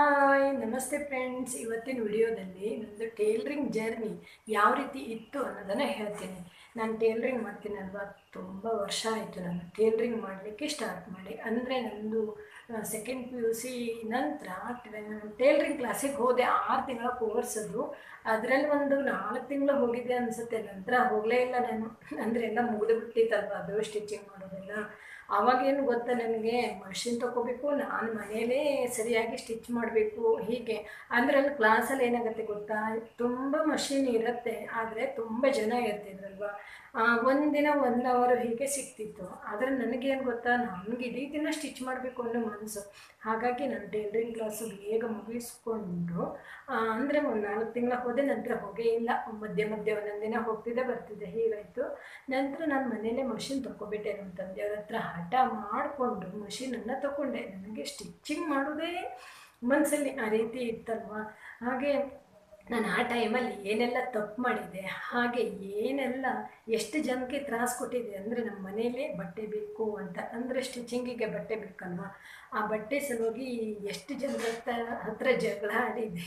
Hi, ನಮಸ್ತೆ friends ಇವತ್ತಿನ ವಿಡಿಯೋದಲ್ಲಿ ನನ್ನದು ಟೇಲ್ರಿಂಗ್ ಜರ್ನಿ ಯಾವ ರೀತಿ ಇತ್ತು ಅನ್ನೋದನ್ನು ಹೇಳ್ತೀನಿ. ನಾನು ಟೇಲ್ರಿಂಗ್ ಮಾಡ್ತೀನಲ್ವ? ತುಂಬ ವರ್ಷ ಆಯಿತು ನಾನು ಟೇಲ್ರಿಂಗ್ ಮಾಡಲಿಕ್ಕೆ ಸ್ಟಾರ್ಟ್ ಮಾಡಿ. ಅಂದರೆ ನಂದು ಸೆಕೆಂಡ್ ಪಿ ಯು ಸಿ ನಂತರ ಟೇಲ್ರಿಂಗ್ ಕ್ಲಾಸಿಗೆ ಹೋದೆ ಆರು ತಿಂಗಳ ಕೋರ್ಸ್ ಅದು. ಅದರಲ್ಲಿ ಒಂದು ನಾಲ್ಕು ತಿಂಗಳು ಹೋಗಿದ್ದೆ ಅನಿಸುತ್ತೆ. ನಂತರ ಹೋಗಲೇ ಇಲ್ಲ ನಾನು. ಅಂದರೆ ಎಲ್ಲ ಮುಗಿದು ಬಿಟ್ಟಿತ್ತಲ್ವ ಅದು ಸ್ಟಿಚಿಂಗ್ ಮಾಡೋದೆಲ್ಲ. ಆವಾಗೇನು ಗೊತ್ತಾ ನನಗೆ? ಮಷಿನ್ ತೊಗೋಬೇಕು ನಾನು ಮನೆಯಲ್ಲೇ ಸರಿಯಾಗಿ ಸ್ಟಿಚ್ ಮಾಡಬೇಕು, ಹೀಗೆ. ಅಂದರೆ ಅಲ್ಲಿ ಕ್ಲಾಸಲ್ಲಿ ಏನಾಗುತ್ತೆ ಗೊತ್ತಾ? ತುಂಬ ಮಷಿನ್ ಇರುತ್ತೆ, ಆದರೆ ತುಂಬ ಜನ ಇರ್ತಿದ್ರಲ್ವ ಒಂದಿನ ಒನ್ ಅವರು ಹೀಗೆ ಸಿಕ್ತಿತ್ತು ಆದರೆ ನನಗೇನು ಗೊತ್ತಾ? ನನಗೆ ಇಡೀ ದಿನ ಸ್ಟಿಚ್ ಮಾಡಬೇಕು ಅನ್ನೋ ಮನಸ್ಸು ಹಾಗಾಗಿ ನಾನು ಟೈಲರಿಂಗ್ ಕ್ಲಾಸು ಬೇಗ ಮುಗಿಸ್ಕೊಂಡು ಅಂದರೆ ಒಂದು ನಾಲ್ಕು ತಿಂಗಳ ಹೋದೆ ನಂತರ ಹೋಗೇ ಇಲ್ಲ ಮಧ್ಯೆ ಮಧ್ಯೆ ಒಂದೊಂದು ದಿನ ಹೋಗ್ತಿದ್ದೆ ಬರ್ತಿದ್ದೆ ಹೀಗಾಯಿತು. ನಂತರ ನಾನು ಮನೇಲೆ ಮಷಿನ್ ತೊಗೊಬಿಟ್ಟೆ ನಮ್ಮ ತಂದೆಯವ್ರ ಹತ್ರ. ಹಠ ಮಾಡಿಕೊಂಡು ಮಷಿನನ್ನು ತೊಗೊಂಡೆ ನನಗೆ ಸ್ಟಿಚ್ಚಿಂಗ್ ಮಾಡೋದೇ ಮನಸ್ಸಲ್ಲಿ ಆ ರೀತಿ ಇತ್ತಲ್ವಾ? ಹಾಗೆ ನಾನು ಆ ಟೈಮಲ್ಲಿ ಏನೆಲ್ಲ ತಪ್ಪು ಮಾಡಿದೆ, ಹಾಗೆ ಏನೆಲ್ಲ ಎಷ್ಟು ಜನಕ್ಕೆ ತ್ರಾಸು ಕೊಟ್ಟಿದೆ ಅಂದರೆ ನಮ್ಮ ಮನೇಲೇ ಬಟ್ಟೆ ಬೇಕು ಅಂತ. ಅಂದರೆ ಸ್ಟಿಚಿಂಗಿಗೆ ಬಟ್ಟೆ ಬೇಕಲ್ವ? ಆ ಬಟ್ಟೆ ಸಲುವಾಗಿ ಎಷ್ಟು ಜನರ ಹತ್ರ ಜಗಳ ಆಡಿದೆ.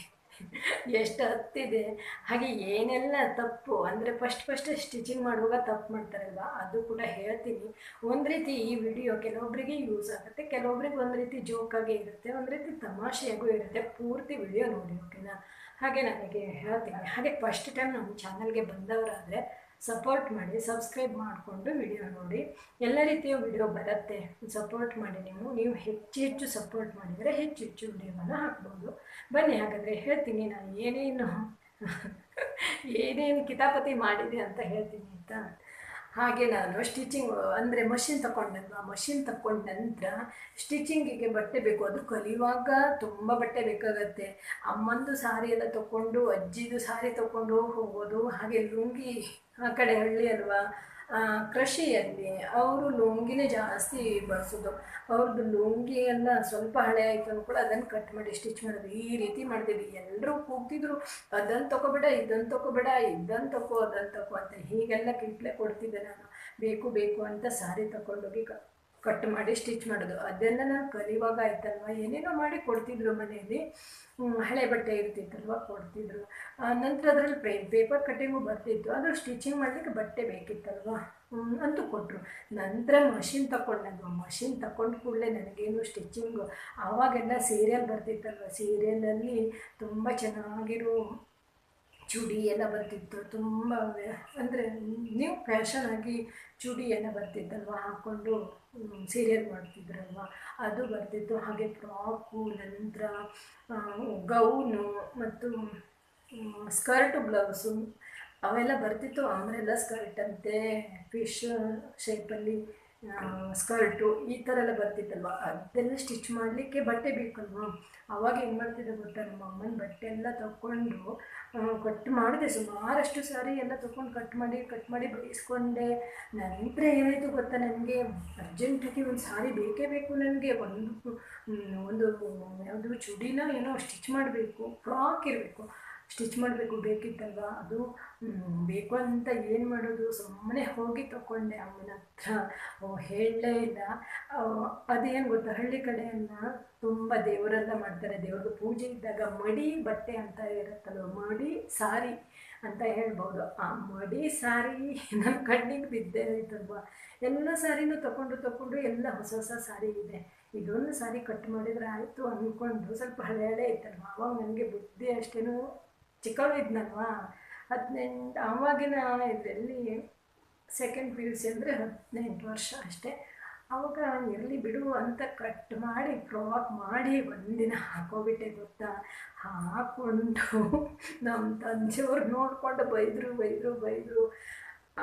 ಎಷ್ಟು ಹತ್ತಿದೆ? ಹಾಗೆ ಏನೆಲ್ಲ ತಪ್ಪು? ಅಂದರೆ ಫಸ್ಟ್ ಫಸ್ಟ್ ಸ್ಟಿಚಿಂಗ್ ಮಾಡುವಾಗ ತಪ್ಪು ಮಾಡ್ತಾರಲ್ವ? ಅದು ಕೂಡ ಹೇಳ್ತೀನಿ. ಒಂದು ರೀತಿ ಈ ವಿಡಿಯೋ ಕೆಲವೊಬ್ಬರಿಗೆ ಯೂಸ್ ಆಗುತ್ತೆ, ಕೆಲವೊಬ್ರಿಗೆ ಒಂದು ರೀತಿ ಜೋಕಾಗೆ ಇರುತ್ತೆ, ಒಂದು ರೀತಿ ತಮಾಷೆಯಾಗೂ ಇರುತ್ತೆ. ಪೂರ್ತಿ ವಿಡಿಯೋ ನೋಡಿ ಓಕೆನಾ ಹಾಗೆ ನನಗೆ ಹೇಳ್ತೀನಿ. ಹಾಗೆ ಫಸ್ಟ್ ಟೈಮ್ ನಮ್ಮ ಚಾನಲ್ಗೆ ಬಂದವರಾದರೆ ಸಪೋರ್ಟ್ ಮಾಡಿ ಸಬ್ಸ್ಕ್ರೈಬ್ ಮಾಡಿಕೊಂಡು ವಿಡಿಯೋ ನೋಡಿ. ಎಲ್ಲ ರೀತಿಯ ವಿಡಿಯೋ ಬರುತ್ತೆ. ಸಪೋರ್ಟ್ ಮಾಡಿ ನೀವು. ನೀವು ಹೆಚ್ಚು ಹೆಚ್ಚು ಸಪೋರ್ಟ್ ಮಾಡಿದರೆ ಹೆಚ್ಚು ಹೆಚ್ಚು ವಿಡಿಯೋವನ್ನು ಹಾಕ್ಬೋದು. ಬನ್ನಿ, ಹಾಗಾದರೆ ಹೇಳ್ತೀನಿ ನಾನು ಏನೇನು ಏನೇನು ಕಿತಾಪತಿ ಮಾಡಿದೆ ಅಂತ ಹೇಳ್ತೀನಿ ಆಯಿತಾ? ಹಾಗೆ ನಾನು ಸ್ಟಿಚಿಂಗ್ ಅಂದರೆ ಮಷಿನ್ ತಗೊಂಡಲ್ವ ಮಷಿನ್ ತಕೊಂಡ ನಂತರ ಸ್ಟಿಚಿಂಗಿಗೆ ಬಟ್ಟೆ ಬೇಕು. ಅದು ಕಲಿಯುವಾಗ ತುಂಬ ಬಟ್ಟೆ ಬೇಕಾಗತ್ತೆ. ಅಮ್ಮಂದು ಸಾರಿ ಎಲ್ಲ ತಗೊಂಡು ಅಜ್ಜಿದು ಸಾರಿ ತಗೊಂಡು ಹೋಗೋದು, ಹಾಗೆ ಲುಂಗಿ ಆ ಕಡೆ ಹಳ್ಳಿ ಅಲ್ವಾ? ಕೃಷಿಯಲ್ಲಿ ಅವರು ಲುಂಗಿನೇ ಜಾಸ್ತಿ ಬಳಸೋದು. ಅವ್ರದ್ದು ಲುಂಗಿ ಎಲ್ಲ ಸ್ವಲ್ಪ ಹಳೆ ಆಯಿತು ಕೂಡ ಅದನ್ನು ಕಟ್ ಮಾಡಿ ಸ್ಟಿಚ್ ಮಾಡೋದು. ಈ ರೀತಿ ಮಾಡ್ತಿದ್ವಿ ಎಲ್ಲರೂ ಕೂಗ್ತಿದ್ರು ಅದನ್ನು ತಗೋಬೇಡ ಇದನ್ನು ತಗೋಬೇಡ ಇದನ್ನು ತಗೋ ಅದನ್ನು ತಗೋ ಅಂತ ಹೀಗೆಲ್ಲ ಕಿಟ್ಲೆ ಕೊಡ್ತಿದ್ದೆ ನಾನು. ಬೇಕು ಬೇಕು ಅಂತ ಸಾರಿ ತಗೊಂಡೋಗಿ ಕ ಕಟ್ ಮಾಡಿ ಸ್ಟಿಚ್ ಮಾಡೋದು. ಅದೆಲ್ಲ ನಾನು ಕಲಿಯುವಾಗ ಆಯ್ತಲ್ವ? ಏನೇನೋ ಮಾಡಿ ಕೊಡ್ತಿದ್ರು ಮನೆಯಲ್ಲಿ ಹಳೆ ಬಟ್ಟೆ ಇರ್ತಿತ್ತಲ್ವ? ಕೊಡ್ತಿದ್ರು. ನಂತರ ಅದರಲ್ಲಿ ಪೇ ಪೇಪರ್ ಕಟ್ಟಿಂಗು ಬರ್ತಿತ್ತು. ಅದು ಸ್ಟಿಚಿಂಗ್ ಮಾಡಲಿಕ್ಕೆ ಬಟ್ಟೆ ಬೇಕಿತ್ತಲ್ವ? ಅಂತೂ ಕೊಟ್ಟರು ನಂತರ ಮಷಿನ್ ತಗೊಂಡಲ್ವ ಮಷಿನ್ ತಗೊಂಡು ಕೂಡಲೇ ನನಗೇನು ಸ್ಟಿಚಿಂಗು ಆವಾಗೆಲ್ಲ ಸೀರಿಯಲ್ ಬರ್ತಿತ್ತಲ್ವ? ಸೀರಿಯಲಲ್ಲಿ ತುಂಬ ಚೆನ್ನಾಗಿರೋ ಚೂಡಿ ಎಲ್ಲ ಬರ್ತಿತ್ತು. ತುಂಬ ಅಂದರೆ ನ್ಯೂ ಫ್ಯಾಷನ್ ಆಗಿ ಚೂಡಿ ಎಲ್ಲ ಬರ್ತಿತ್ತಲ್ವ? ಹಾಕ್ಕೊಂಡು ಸೀರಿಯಲ್ ಮಾಡ್ತಿದ್ರಲ್ವ? ಅದು ಬರ್ತಿತ್ತು. ಹಾಗೆ ಫ್ರಾಕು ನಂತರ ಗೌನು ಮತ್ತು ಸ್ಕರ್ಟು ಬ್ಲೌಸು ಅವೆಲ್ಲ ಬರ್ತಿತ್ತು. ಆಮೇಲೆಲ್ಲ ಸ್ಕರ್ಟ್ ಅಂತೆ ಫಿಶ್ ಶೇಪಲ್ಲಿ ಸ್ಕರ್ಟು ಈ ಥರ ಎಲ್ಲ ಬರ್ತಿತ್ತಲ್ವ? ಅದೆಲ್ಲ ಸ್ಟಿಚ್ ಮಾಡಲಿಕ್ಕೆ ಬಟ್ಟೆ ಬೇಕಲ್ವ? ಅವಾಗ ಏನು ಮಾಡ್ತಿದ್ದೆ ಗೊತ್ತಾ? ನಮ್ಮ ಅಮ್ಮನ ಬಟ್ಟೆ ಎಲ್ಲ ತಗೊಂಡು ಕಟ್ ಮಾಡಿದೆ. ಸುಮಾರಷ್ಟು ಸಾರಿ ಎಲ್ಲ ತೊಗೊಂಡು ಕಟ್ ಮಾಡಿ ಕಟ್ ಮಾಡಿ ಬಡಿಸ್ಕೊಂಡೆ ನಂತರ ಏನಾಯಿತು ಗೊತ್ತಾ ನನಗೆ? ಅರ್ಜೆಂಟಾಗಿ ಒಂದು ಸಾರಿ ಬೇಕೇ ಬೇಕು ನನಗೆ. ಒಂದು ಒಂದು, ಯಾವುದು, ಚುಡಿನ ಏನೋ ಸ್ಟಿಚ್ ಮಾಡಬೇಕು ಫ್ರಾಕ್ ಇರಬೇಕು. ಸ್ಟಿಚ್ ಮಾಡಬೇಕು ಬೇಕಿತ್ತಲ್ವ? ಅದು ಬೇಕು ಅಂತ ಏನು ಮಾಡೋದು? ಸುಮ್ಮನೆ ಹೋಗಿ ತಗೊಂಡೆ ಅಮ್ಮನ ಹತ್ರ. ಹೇಳಲೇ ಇಲ್ಲ. ಅದೇನು ಗೊತ್ತಾ? ಹಳ್ಳಿ ಕಡೆಯನ್ನು ತುಂಬ ದೇವರೆಲ್ಲ ಮಾಡ್ತಾರೆ. ದೇವ್ರದ್ದು ಪೂಜೆ ಇದ್ದಾಗ ಮಡಿ ಬಟ್ಟೆ ಅಂತ ಇರುತ್ತಲ್ವ ಮಡಿ ಸಾರಿ ಅಂತ ಹೇಳ್ಬೋದು. ಆ ಮಡಿ ಸಾರಿ ನನ್ನ ಕಣ್ಣಿಗೆ ಬಿದ್ದೇ ಇತ್ತಲ್ವ ಎಲ್ಲ ಸಾರಿನೂ ತಗೊಂಡು ತಗೊಂಡು ಎಲ್ಲ ಹೊಸ ಹೊಸ ಸಾರಿ ಇದೆ. ಇದೊಂದು ಸಾರಿ ಕಟ್ ಮಾಡಿದರೆ ಆಯಿತು ಅಂದ್ಕೊಂಡು ಸ್ವಲ್ಪ ಹಳೆ ಹಳೆ ಇತ್ತಲ್ವ? ಅವಾಗ ನನಗೆ ಬುದ್ಧಿ ಅಷ್ಟೇನು ಚಿಕ್ಕವಳು ಇದ್ನಲ್ವಾ ಹದಿನೆಂಟು ಆವಾಗಿನ ಇದರಲ್ಲಿ ಸೆಕೆಂಡ್ ಪಿ ಯು ಸಿ ಅಂದರೆ ಹದಿನೆಂಟು ವರ್ಷ ಅಷ್ಟೇ. ಅವಾಗ ಎಲ್ಲಿ ಬಿಡು ಅಂತ ಕಟ್ ಮಾಡಿ ಫ್ರಾಕ್ ಮಾಡಿ ಒಂದಿನ ಹಾಕೋಬಿಟ್ಟೆ ಗೊತ್ತಾ? ಹಾಕ್ಕೊಂಡು ನಮ್ಮ ತಂದೆಯವ್ರು ನೋಡಿಕೊಂಡು ಬೈದರು ಬೈದರು ಬೈದರು.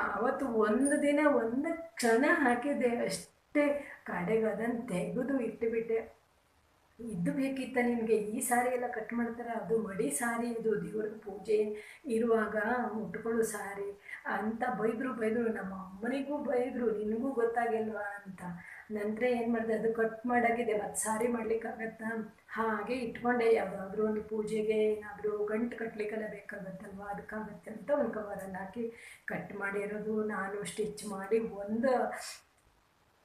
ಆವತ್ತು ಒಂದು ದಿನ ಒಂದು ಕ್ಷಣ ಹಾಕಿದ್ದೆ ಅಷ್ಟೇ. ಕಡೆಗೆ ಅದನ್ನು ತೆಗೆದು ಇಟ್ಟುಬಿಟ್ಟೆ ಇದು ಬೇಕಿತ್ತ ನಿನಗೆ ಈ ಸಾರಿ ಎಲ್ಲ ಕಟ್ ಮಾಡ್ತಾರೆ, ಅದು ಮಡಿ ಸಾರಿ, ಇದು ದೇವ್ರದ್ದು ಪೂಜೆ ಇರುವಾಗ ಉಟ್ಕೊಳ್ಳೋ ಸಾರಿ ಅಂತ ಬೈದರು ಬೈದರು ನಮ್ಮ ಅಮ್ಮನಿಗೂ ಬೈದರು, ನಿನಗೂ ಗೊತ್ತಾಗಿಲ್ವಾ ಅಂತ. ನಂತರ ಏನು ಮಾಡಿದೆ, ಅದು ಕಟ್ ಮಾಡಾಗಿದೆ ಮತ್ತು ಸಾರಿ ಮಾಡ್ಲಿಕ್ಕಾಗತ್ತಾ ಹಾಗೆ ಇಟ್ಕೊಂಡೆ, ಯಾವುದಾದ್ರೂ ಒಂದು ಪೂಜೆಗೆ ಏನಾದರೂ ಗಂಟು ಕಟ್ಟಲಿಕ್ಕೆಲ್ಲ ಬೇಕಾಗತ್ತಲ್ವ? ಅದಕ್ಕಾಗತ್ತೆ ಅಂತ ಒಂದು ಕವರಲ್ಲಿ ಹಾಕಿ ಕಟ್ ಮಾಡಿರೋದು. ನಾನು ಸ್ಟಿಚ್ ಮಾಡಿ ಒಂದು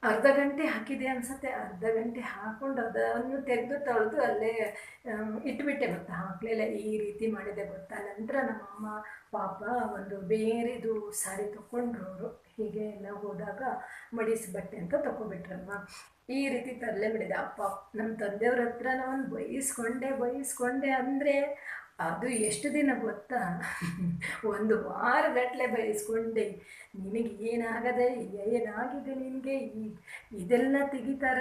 ಅರ್ಧ ಗಂಟೆ ಹಾಕಿದೆ ಅನ್ಸತ್ತೆ, ಅರ್ಧ ಗಂಟೆ ಹಾಕೊಂಡು ಅದನ್ನು ತೆಗೆದು ತೊಳೆದು ಅಲ್ಲೇ ಇಟ್ಬಿಟ್ಟೆ ಗೊತ್ತಾ ಹಾಕಲಿಲ್ಲ ಈ ರೀತಿ ಮಾಡಿದೆ ಗೊತ್ತಾ? ನಂತರ ನಮ್ಮಮ್ಮ ಪಾಪ ಒಂದು ಬೇರೆದು ಸಾರಿ ತೊಗೊಂಡ್ರು ಅವರು ಹೀಗೆ ಎಲ್ಲ ಹೋದಾಗ ಮಡಿಸಿ ಬಟ್ಟೆ ಅಂತ ತಗೊಬಿಟ್ರಲ್ವ ಈ ರೀತಿ ತರಲೆ ಬಿಡಿದೆ ಅಪ್ಪ, ನಮ್ಮ ತಂದೆಯವ್ರ ಹತ್ರ ನಾನು ಬೈಸ್ಕೊಂಡೆ ಬೈಸ್ಕೊಂಡೆ ಅಂದರೆ ಅದು ಎಷ್ಟು ದಿನ ಗೊತ್ತಾ? ಒಂದು ವಾರಗಟ್ಟಲೆ ಬಯಸ್ಕೊಂಡೆ. ನಿನಗೆ ಏನಾಗದೆ ಏನಾಗಿದೆ ನಿನಗೆ? ಈ ಇದೆಲ್ಲ ತೆಗಿತಾರ?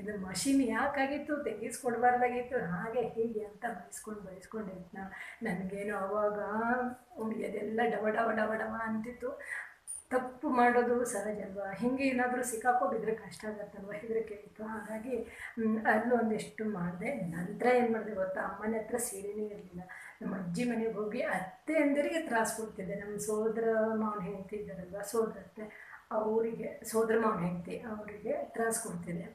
ಇದು ಮಷಿನ್ ಯಾಕಾಗಿತ್ತು? ತೆಗಿಸ್ಕೊಡ್ಬಾರ್ದಾಗಿತ್ತು. ಹಾಗೆ ಹೀಗೆ ಅಂತ ಬಯಸ್ಕೊಂಡು ಬಯಸ್ಕೊಂಡೆ ನನಗೇನು ಅವಾಗ ಅದೆಲ್ಲ ಡಬ ಡಬ ಡಬ ಡವ ಅಂತಿತ್ತು. ತಪ್ಪು ಮಾಡೋದು ಸಹಜ ಅಲ್ವಾ? ಹಿಂಗೆ ಏನಾದರೂ ಸಿಕ್ಕಾಕೊಂಡಿದ್ರೆ ಕಷ್ಟ ಆಗತ್ತಲ್ವ? ಹೆದರಿಕೆ ಇತ್ತು ಹಾಗಾಗಿ ಅಲ್ಲೂ ಒಂದಿಷ್ಟು ಮಾಡಿದೆ, ನಂತರ ಏನು ಮಾಡಿದೆ ಗೊತ್ತಾ? ಅಮ್ಮನ ಹತ್ರ ಸೀರೆನೇ ಇರಲಿಲ್ಲ. ನಮ್ಮ ಅಜ್ಜಿ ಮನೆಗೆ ಹೋಗಿ ಅತ್ತೆ ಅಂದರಿಗೆ ತ್ರಾಸು ಕೊಡ್ತಿದ್ದೆ. ನಮ್ಮ ಸೋದರ ಮಾವನ ಹೆಂಡತಿ ಇದ್ದಾರಲ್ವ ಸೋದರ ಅತ್ತೆ ಅವರಿಗೆ ಸೋದರ ಮಾವನ ಹೆಂಡತಿ ಅವರಿಗೆ ತ್ರಾಸು ಕೊಡ್ತಿದ್ದೆ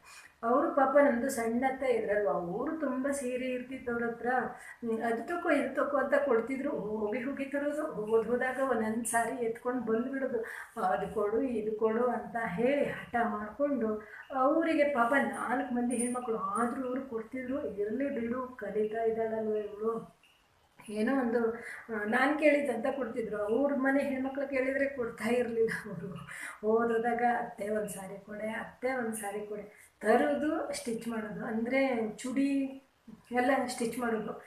ಅವರು ಪಾಪ ನಮ್ಮದು ಸಣ್ಣ ಅತ್ತೆ ಇದ್ರಲ್ವ, ಅವರು ತುಂಬ ಸೀರೆ ಇರ್ತಿತ್ತು ಅವ್ರ ಹತ್ರ. ಅದು ತಗೋ ಇದು ತಗೋ ಅಂತ ಕೊಡ್ತಿದ್ರು. ಹೋಗಿ ಹೋಗಿ ತರೋದು ಹೋಗೋದು ಹೋದಾಗ ಒಂದೊಂದು ಸಾರಿ ಎತ್ಕೊಂಡು ಬಂದುಬಿಡೋದು. ಅದು ಕೊಡು, ಇದು ಕೊಡು ಅಂತ ಹೇಳಿ ಹಠ ಮಾಡಿಕೊಂಡು ಅವರಿಗೆ ಪಾಪ ನಾಲ್ಕು ಮಂದಿ ಹೆಣ್ಮಕ್ಳು ಆದರೂ ಅವರು ಕೊಡ್ತಿದ್ರು. ಇರಲಿ ಬಿಡು, ಕಲಿತಾ ಇದ್ದಾಳಲ್ವ ಇವಳು. ಏನೋ ಒಂದು ನಾನು ಕೇಳಿದ್ದಂತ ಕೊಡ್ತಿದ್ರು. ಅವ್ರ ಮನೆ ಹೆಣ್ಮಕ್ಳು ಕೇಳಿದರೆ ಕೊಡ್ತಾ ಇರಲಿಲ್ಲ ಅವರು. ಓದೋದಾಗ ಅತ್ತೆ ಒಂದು ಸಾರಿ ಕೊಡೆ, ಅತ್ತೆ ಒಂದು ಸಾರಿ ಕೊಡೆ. ತರೋದು ಸ್ಟಿಚ್ ಮಾಡೋದು. ಅಂದರೆ ಚುಡಿ ಎಲ್ಲ ಸ್ಟಿಚ್ ಮಾಡೋದು.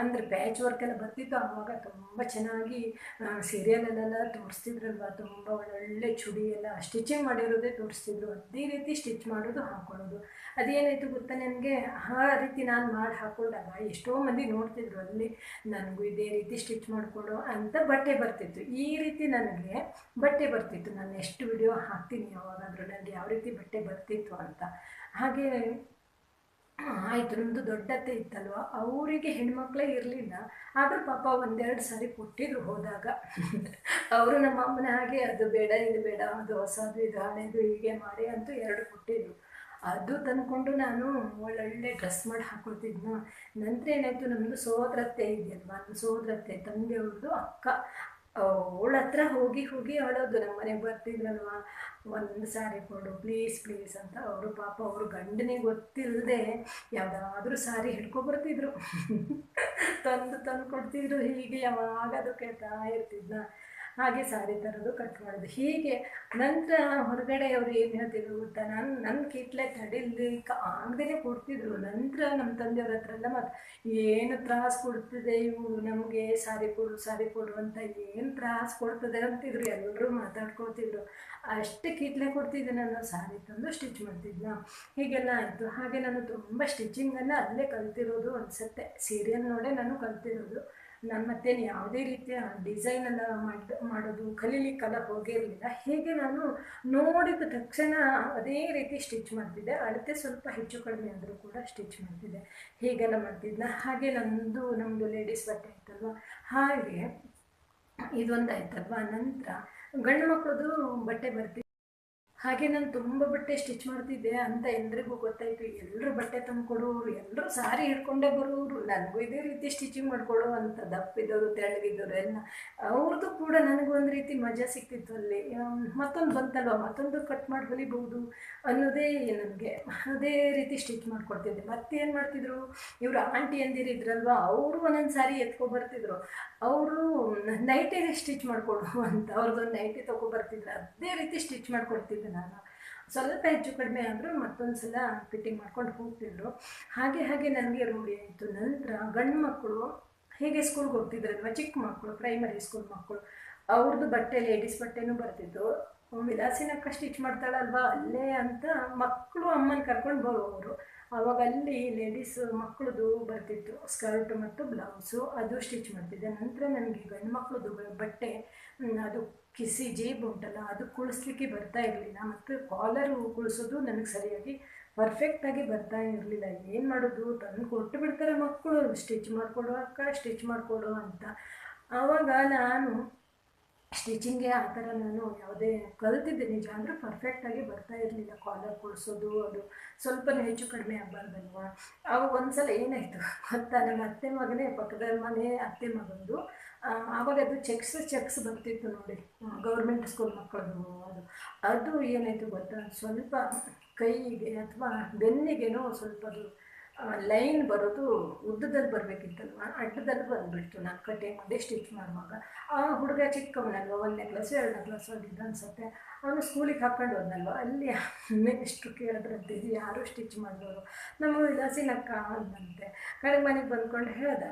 ಅಂದರೆ ಬ್ಯಾಚ್ ವರ್ಕ್ ಎಲ್ಲ ಬರ್ತಿತ್ತು ಆವಾಗ ತುಂಬ ಚೆನ್ನಾಗಿ ಸೀರಿಯಲಲ್ಲೆಲ್ಲ ತೋರಿಸ್ತಿದ್ರಲ್ವ, ತುಂಬ ಒಳ್ಳೊಳ್ಳೆ ಚುಡಿ ಎಲ್ಲ ಸ್ಟಿಚಿಂಗ್ ಮಾಡಿರೋದೇ ತೋರಿಸ್ತಿದ್ರು. ಅದೇ ರೀತಿ ಸ್ಟಿಚ್ ಮಾಡೋದು ಹಾಕ್ಕೊಳ್ಳೋದು ಅದೇನಾಯಿತು ಗೊತ್ತಾ ನನಗೆ? ಆ ರೀತಿ ನಾನು ಮಾಡಿ ಹಾಕೊಂಡಾಗ ಎಷ್ಟೋ ಮಂದಿ ನೋಡ್ತಿದ್ರು ಅಲ್ಲಿ, ನನಗೂ ಇದೇ ರೀತಿ ಸ್ಟಿಚ್ ಮಾಡಿಕೊಡು ಅಂತ ಬಟ್ಟೆ ಬರ್ತಿತ್ತು. ಈ ರೀತಿ ನನಗೆ ಬಟ್ಟೆ ಬರ್ತಿತ್ತು. ನಾನು ಎಷ್ಟು ವಿಡಿಯೋ ಹಾಕ್ತೀನಿ ಯಾವಾಗಾದರೂ ನನಗೆ ಯಾವ ರೀತಿ ಬಟ್ಟೆ ಬರ್ತಿತ್ತು ಅಂತ. ಹಾಗೆ ಆಯಿತು ನಮ್ಮದು ದೊಡ್ಡತ್ತೆ ಇತ್ತಲ್ವ? ಅವರಿಗೆ ಹೆಣ್ಮಕ್ಳೇ ಇರಲಿಲ್ಲ. ಆದರೂ ಪಾಪ ಒಂದೆರಡು ಸಾರಿ ಕೊಟ್ಟಿದ್ರು ಹೋದಾಗ. ಅವರು ನಮ್ಮ ಅಮ್ಮನ ಹಾಗೆ, ಅದು ಬೇಡ, ಇದು ಬೇಡ, ಅದು ಹೊಸದು, ಇದು ಹಳೆದು, ಹೀಗೆ ಮಾಡಿ ಅಂತೂ ಎರಡು ಕೊಟ್ಟಿದ್ರು. ಅದು ತಂದ್ಕೊಂಡು ನಾನು ಒಳ್ಳೊಳ್ಳೆ ಡ್ರೆಸ್ ಮಾಡಿ ಹಾಕೊಳ್ತಿದ್ನು. ನಂತರ ಏನಾಯಿತು ನಮ್ಮದು ಸೋದರತ್ತೆ ಇದೆಯಲ್ವಾ? ನಮ್ಮ ಸೋದರತ್ತೆ, ತಂದೆಯವ್ರದ್ದು ಅಕ್ಕ. ಅವಳ ಹತ್ರ ಹೋಗಿ ಹೋಗಿ ಅವಳದು ನಮ್ಮ ಮನೆಗೆ ಬರ್ತಿದ್ರಲ್ವ? ಒಂದು ಸಾರಿ ಕೊಡು ಪ್ಲೀಸ್ ಪ್ಲೀಸ್ ಅಂತ ಅವರು ಪಾಪ ಅವರು ಗಂಡನಿಗೆ ಗೊತ್ತಿಲ್ಲದೆ ಯಾವುದಾದ್ರೂ ಸಾರಿ ಹಿಡ್ಕೊಬರ್ತಿದ್ರು. ತಂದು ತಂದು ಕೊಡ್ತಿದ್ರು ಹೀಗೆ ಯಾವಾಗ ಅದು ಕೇಳ್ತಾ ಇರ್ತಿದ್ನ ಹಾಗೆ ಸಾರಿ ತರೋದು ಕಟ್ ಮಾಡೋದು. ಹೀಗೆ ನಂತರ ಹೊರಗಡೆ ಅವರು ಏನು ಹೇಳ್ತಿದ್ರು ಗೊತ್ತಾ? ನಾನು ನನ್ನ ಕಿಟ್ಲೆ ತಡಿಲಿಕ್ಕೆ ಆಗದೇ ಕೊಡ್ತಿದ್ರು. ನಂತರ ನಮ್ಮ ತಂದೆಯವ್ರ ಹತ್ರ ಎಲ್ಲ ಮತ್ತು ಏನು ತ್ರಾಸು ಕೊಡ್ತಿದೆ ಇವು? ನಮಗೆ ಸಾರಿ ಕೊಡು ಸಾರಿ ಕೊಡು ಅಂತ ಏನು ತ್ರಾಸು ಕೊಡ್ತದೆ? ಅಂತಿದ್ರು. ಎಲ್ಲರೂ ಮಾತಾಡ್ಕೊಳ್ತಿದ್ರು. ಅಷ್ಟು ಕಿಟ್ಲೆ ಕೊಡ್ತಿದ್ದೆ ನಾನು. ಸಾರಿ ತಂದು ಸ್ಟಿಚ್ ಮಾಡ್ತಿದ್ನ. ಹೀಗೆಲ್ಲ ಆಯಿತು. ಹಾಗೆ ನಾನು ತುಂಬ ಸ್ಟಿಚಿಂಗನ್ನು ಅಲ್ಲೇ ಕಲ್ತಿರೋದು ಅನಿಸುತ್ತೆ. ಸೀರಿಯಲ್ ನೋಡೇ ನಾನು ಕಲ್ತಿರೋದು. ನಾನು ಮತ್ತೇನು ಯಾವುದೇ ರೀತಿಯ ಡಿಸೈನ್ ಎಲ್ಲ ಮಾಡಿ, ಮಾಡೋದು ಕಲೀಲಿಕ್ಕೆಲ್ಲ ಹೋಗಿರಲಿಲ್ಲ ಹೇಗೆ ನಾನು ನೋಡಿದ ತಕ್ಷಣ ಅದೇ ರೀತಿ ಸ್ಟಿಚ್ ಮಾಡ್ತಿದ್ದೆ. ಅಳತೆ ಸ್ವಲ್ಪ ಹೆಚ್ಚು ಕಡಿಮೆ ಆದರೂ ಕೂಡ ಸ್ಟಿಚ್ ಮಾಡ್ತಿದ್ದೆ. ಹೇಗೆಲ್ಲ ಮಾಡ್ತಿದ್ದೆ ಹಾಗೆ ನಂದು ನಮ್ಮದು ಲೇಡೀಸ್ ಬಟ್ಟೆ ಆಯ್ತಲ್ವ ಹಾಗೆ ಇದೊಂದು ಆಯ್ತಲ್ವ ನಂತರ ಗಂಡು ಮಕ್ಕಳದು ಬಟ್ಟೆ ಬರ್ತಿತ್ತು. ಹಾಗೆ ನಾನು ತುಂಬ ಬಟ್ಟೆ ಸ್ಟಿಚ್ ಮಾಡ್ತಿದ್ದೆ ಅಂತ ಎಲ್ರಿಗೂ ಗೊತ್ತಾಯಿತು. ಎಲ್ಲರೂ ಬಟ್ಟೆ ತಂದು ಕೊಡೋರು ಎಲ್ಲರೂ ಸಾರಿ ಹಿಡ್ಕೊಂಡೇ ಬರೋರು, ನನಗೂ ಇದೇ ರೀತಿ ಸ್ಟಿಚಿಂಗ್ ಮಾಡ್ಕೊಳ್ಳೋ ಅಂತ ದಪ್ಪಿದ್ದವರು ತೆಳ್ಳಗಿದ್ದವರು ಎಲ್ಲ. ಅವ್ರದ್ದು ಕೂಡ ನನಗೂ ಒಂದು ರೀತಿ ಮಜಾ ಸಿಕ್ತಿತ್ತು ಅಲ್ಲಿ. ಮತ್ತೊಂದು ಬಂತಲ್ವ? ಮತ್ತೊಂದು ಕಟ್ ಮಾಡಿ ಹೊಲಿಬಹುದು ಅನ್ನೋದೇ ನನಗೆ ಅದೇ ರೀತಿ ಸ್ಟಿಚ್ ಮಾಡ್ಕೊಡ್ತಿದ್ದೆ. ಮತ್ತೇನು ಮಾಡ್ತಿದ್ರು? ಇವರು ಆಂಟಿ ಅಂದಿರಿದ್ರಲ್ವ? ಅವರು ಒಂದೊಂದು ಸಾರಿ ಎತ್ಕೊಬರ್ತಿದ್ರು ಅವರು ನೈಟಿಗೆ ಸ್ಟಿಚ್ ಮಾಡಿಕೊಡು ಅಂತ ಅವ್ರದ್ದೊಂದು ನೈಟಿ ತೊಗೊಬರ್ತಿದ್ರು ಅದೇ ರೀತಿ ಸ್ಟಿಚ್ ಮಾಡಿಕೊಡ್ತಿದ್ದೆ ನಾನು. ಸ್ವಲ್ಪ ಹೆಚ್ಚು ಕಡಿಮೆ ಆದರೂ ಮತ್ತೊಂದು ಸಲ ಫಿಟ್ಟಿಂಗ್ ಮಾಡ್ಕೊಂಡು ಹೋಗ್ತಿದ್ರು. ಹಾಗೆ ಹಾಗೆ ನನಗೆ ರೂಢಿ ಆಯಿತು. ನಂತರ ಗಂಡು ಮಕ್ಕಳು ಹೇಗೆ ಸ್ಕೂಲ್ಗೆ ಹೋಗ್ತಿದ್ರಲ್ವ ಚಿಕ್ಕ ಮಕ್ಕಳು ಪ್ರೈಮರಿ ಸ್ಕೂಲ್ ಮಕ್ಕಳು ಅವ್ರದ್ದು ಬಟ್ಟೆ ಲೇಡೀಸ್ ಬಟ್ಟೆನೂ ಬರ್ತಿತ್ತು. ವಿಲಾಸಿನಕ್ಕ ಸ್ಟಿಚ್ ಮಾಡ್ತಾಳಲ್ವಾ, ಅಲ್ಲೇ ಅಂತ ಮಕ್ಕಳು ಅಮ್ಮನ ಕರ್ಕೊಂಡು ಬರೋವರು ಆವಾಗ ಅಲ್ಲಿ ಲೇಡೀಸ್ ಮಕ್ಕಳದು ಬರ್ತಿತ್ತು ಸ್ಕರ್ಟ್ ಮತ್ತು ಬ್ಲೌಸು ಅದು ಸ್ಟಿಚ್ ಮಾಡ್ತಿದ್ದೆ. ನಂತರ ನನಗೆ ಗಂಡು ಮಕ್ಕಳದು ಬಟ್ಟೆ ಅದು ಕಿಸಿ ಜೇಬು ಉಂಟಲ್ಲ, ಅದು ಕುಳಿಸ್ಲಿಕ್ಕೆ ಬರ್ತಾ ಇರಲಿಲ್ಲ. ಮತ್ತು ಕಾಲರು ಕುಳಿಸೋದು ನನಗೆ ಸರಿಯಾಗಿ ಪರ್ಫೆಕ್ಟಾಗಿ ಬರ್ತಾ ಇರಲಿಲ್ಲ. ಏನು ಮಾಡೋದು? ತಂದು ಕೊಟ್ಟು ಬಿಡ್ತಾರೆ ಮಕ್ಕಳು ಸ್ಟಿಚ್ ಮಾಡಿಕೊಡು ಅಕ್ಕ ಸ್ಟಿಚ್ ಮಾಡಿಕೊಡು ಅಂತ. ಆವಾಗ ನಾನು ಸ್ಟಿಚಿಂಗ್ಗೆ ಆ ಥರ ನಾನು ಯಾವುದೇ ಕಲ್ತಿದ್ದೆ. ನಿಜ ಅಂದರೆ ಪರ್ಫೆಕ್ಟಾಗಿ ಬರ್ತಾ ಇರಲಿಲ್ಲ ಕಾಲರ್ ಕೊಡಿಸೋದು, ಅದು ಸ್ವಲ್ಪ ಹೆಚ್ಚು ಕಡಿಮೆ ಆಗಬಾರ್ದಲ್ವ? ಅವಾಗ ಒಂದು ಸಲ ಏನಾಯಿತು ಗೊತ್ತಾ? ನಮ್ಮ ಅತ್ತೆ ಮಗನೇ ಪಕ್ಕದ ಮನೆ ಅತ್ತೆ ಮಗಂದು ಆವಾಗ ಅದು ಚೆಕ್ಸ್ ಚೆಕ್ಸ್ ಬರ್ತಿತ್ತು ನೋಡಿ. ಗೌರ್ಮೆಂಟ್ ಸ್ಕೂಲ್ ಮಕ್ಕಳು ಅದು. ಅದು ಏನಾಯಿತು ಗೊತ್ತಾ? ಸ್ವಲ್ಪ ಕೈಗೆ ಅಥವಾ ಬೆನ್ನಿಗೇನೋ ಸ್ವಲ್ಪ ಅದು ಲೈನ್ ಬರೋದು ಉದ್ದದಲ್ಲಿ ಬರಬೇಕಿತ್ತಲ್ವ? ಅಡ್ಡದಲ್ಲಿ ಬಂದುಬಿಡ್ತು. ನಾನು ಕಟ್ಟಿಂಗ್ ಮುಂದೆ ಸ್ಟಿಚ್ ಮಾಡುವಾಗ. ಆ ಹುಡುಗ ಚಿಕ್ಕವನಲ್ವ ಒಂದನೇ ಕ್ಲಾಸ್ ಎರಡನೇ ಕ್ಲಾಸ್ ಆಗಿದ್ದ ಅನ್ಸುತ್ತೆ. ಅವನು ಸ್ಕೂಲಿಗೆ ಹಾಕ್ಕೊಂಡು ಹೋದ್ನಲ್ವ? ಅಲ್ಲಿ ಎಷ್ಟು ಕೇಳಿದ್ರಂತೆ ಇದು ಯಾರು ಸ್ಟಿಚ್ ಮಾಡಿದವರು? ನಮ್ಮ ವಿಲಾಸಿನ ಅಕ್ಕ ಅಂದಂತೆ ಕಡೆಗೆ ಮನೆಗೆ ಬಂದ್ಕೊಂಡು ಹೇಳ್ದ